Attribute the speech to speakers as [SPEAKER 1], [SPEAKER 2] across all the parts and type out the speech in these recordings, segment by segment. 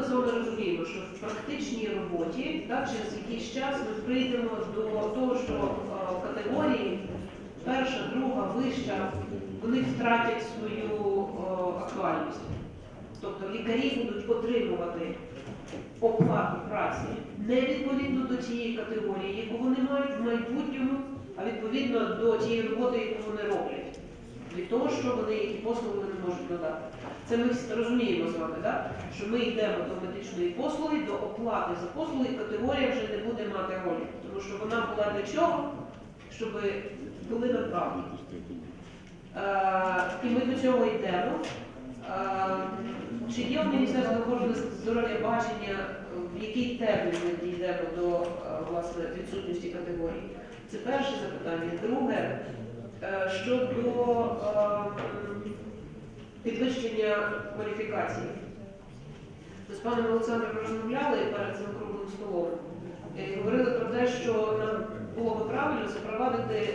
[SPEAKER 1] ми з вами розуміємо, що в практичній роботі так, через якийсь час ми прийдемо до того, що е, категорії перша, друга, вища, вони втратять свою е, актуальність. Тобто лікарі будуть отримувати оплату праці не відповідно до тієї категорії, яку вони мають в майбутньому, а відповідно до тієї роботи, яку вони роблять. Від того, що вони, які послуги вони можуть надати. Це ми розуміємо з вами, так? що ми йдемо до медичної послуги, до оплати за послуги, категорія вже не буде мати ролі, тому що вона була для чого? Щоб були надбавки. Е, і ми до цього йдемо. Е, Чи є в Міністерства охорони здоров'я бачення, в який термін ми дійдемо до е, власне, відсутності категорії? Це перше запитання. Друге, щодо е, підвищення кваліфікації. Ми з паном Олександром розмовляли перед цим круглим столом. І говорили про те, що нам було би правильно запровадити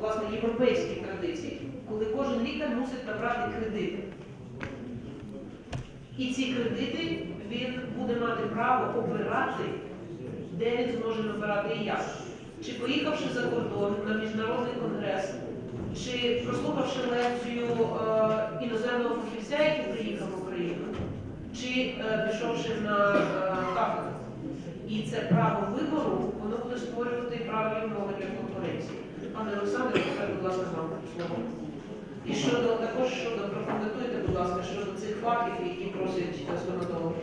[SPEAKER 1] власне європейські традиції, коли кожен лікар мусить набрати кредити. І ці кредити він буде мати право обирати, де він зможе набирати і як. Чи поїхавши за кордон чи прослухавши лекцію е, іноземного фахівця, який приїхав в Україну, чи е, пішовши на е, кафедру. І це право вибору, воно буде створювати правильні умови для конкуренції. Пане Олександре, будь ласка, вам слово. І щодо також щодо прокоментуйте, будь ласка, щодо цих фактів, які просять стоматологи.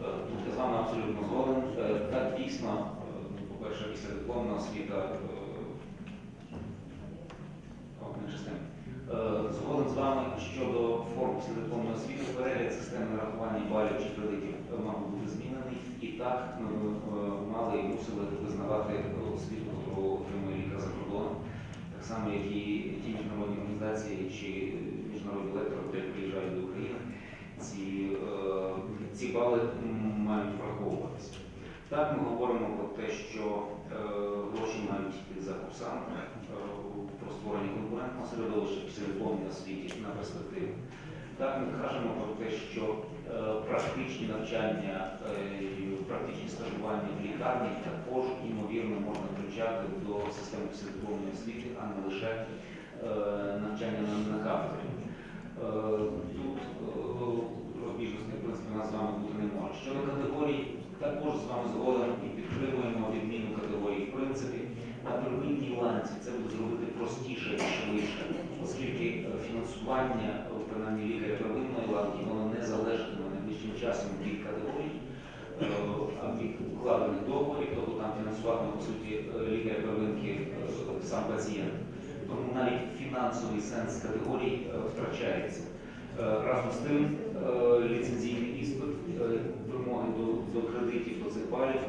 [SPEAKER 2] Тут я з вами абсолютно згоден. Так, дійсно, е, по-перше, після дипломна освіта е, о, менше з тим. Е, згоден з вами щодо форм післядипломної освіти, перегляд системи нарахування балів чи кредитів е, мав бути змінений. І так ми е, мали і мусили визнавати освіту, яку отримує лікар за кордоном. Так само, як і ті міжнародні організації чи міжнародні лектори, які приїжджають до України ці, е, ці бали мають. Так, ми говоримо про те, що е, гроші мають йти за курсами е, про створення конкурентного середовища після дипломній освіті на перспективу. Так, ми кажемо про те, що е, практичні навчання, е, практичні стажування в лікарні також ймовірно можна включати до системи післядипломної освіти, а не лише навчання на, на кафедрі. Тут розбіжності, в принципі, нас з вами бути не може. Щодо категорій, також з вами згодом і підтримуємо відміну категорій. В принципі, на первинній ланці це буде зробити простіше і швидше, оскільки е, фінансування, е, принаймні лікаря первинної ланки, воно не залежатиме найближчим часом від категорій, е, від укладених договорів, тобто там фінансуватиме, по суті, лікаря первинки е, сам пацієнт. Тому навіть фінансовий сенс категорій е, втрачається. Разом з тим, ліцензійний іспит, вимоги до, до кредитів, до цих балів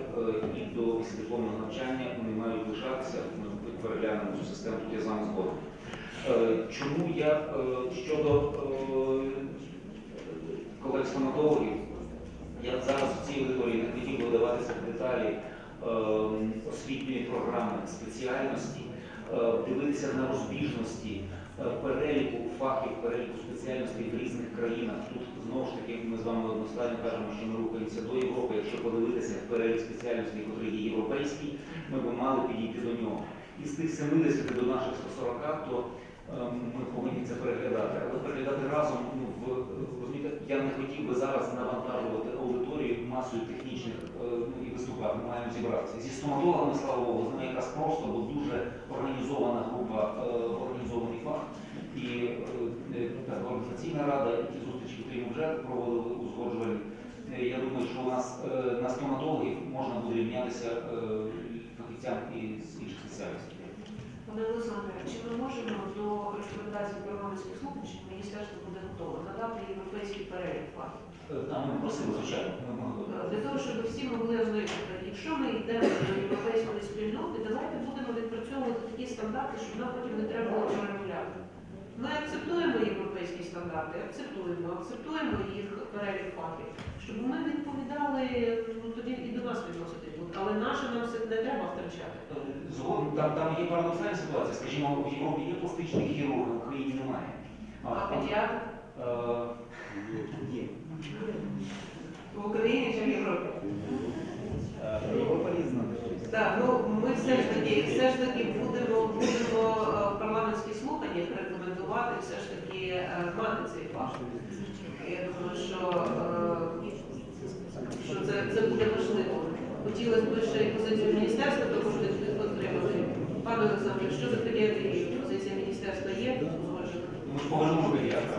[SPEAKER 2] і до післядипломного навчання вони мають лишатися. Ми переглянемо цю систему, тут я з вами згоден. Е, Чому я е, щодо е, колег-стоматологів, я зараз в цій аудиторії не хотів би в деталі освітньої програми спеціальності, дивитися на розбіжності переліку фахів, переліку спеціальностей в різних країнах. Тут знову ж таки ми з вами одностайно кажемо, що ми рухаємося до Європи. Якщо подивитися перелік спеціальностей, який є європейський, ми б мали підійти до нього. Із тих 70 до наших 140, то ми повинні це переглядати. Але переглядати разом ну, в розумієте, я не хотів би зараз навантажувати аудиторію масою технічних е, ну, і виступати. Ми маємо зібратися. Зі стоматологами, слава Богу, з ними якраз просто, бо дуже організована група, е, організований фах. І е, так, організаційна рада, і зустрічі, які вже проводили узгоджувальні. Я думаю, що у нас на стоматологів можна буде рівнятися фахівцям із інших спеціальностей.
[SPEAKER 1] Пане Олександре, чи ми можемо до рекомендацій парламентських слухань, що міністерство буде готове надати європейський перелік фактів?
[SPEAKER 2] Е, Там ми просили, звичайно.
[SPEAKER 1] Для того, щоб всі могли ознайомити, якщо ми йдемо до європейської спільноти, давайте будемо відпрацьовувати такі стандарти, щоб нам потім не треба було переробляти. Ми акцептуємо європейські стандарти, акцептуємо, акцептуємо їх перелік фактів, щоб ми відповідали, ну тоді і до нас відносити. Але наше нам все не треба втрачати.
[SPEAKER 2] Е, Згодом, там, там є парадоксальна ситуація. Скажімо, в Європі є пластичні хірурги, в Україні немає.
[SPEAKER 1] А педіатр?
[SPEAKER 2] Е, Є.
[SPEAKER 1] В Україні чи в Європі?
[SPEAKER 3] Європа різна.
[SPEAKER 1] Так, ну ми все ж таки, все ж таки будемо, будемо е, в парламентські слухання рекомендувати все ж таки е, мати цей факт. Я думаю, що, е, що це, це буде важливо. Хотілося б ще позицію міністерства також від- отримати. Пане Олександре, що ви таке позиція міністерства є?
[SPEAKER 2] Ми ж повернемо педіатра.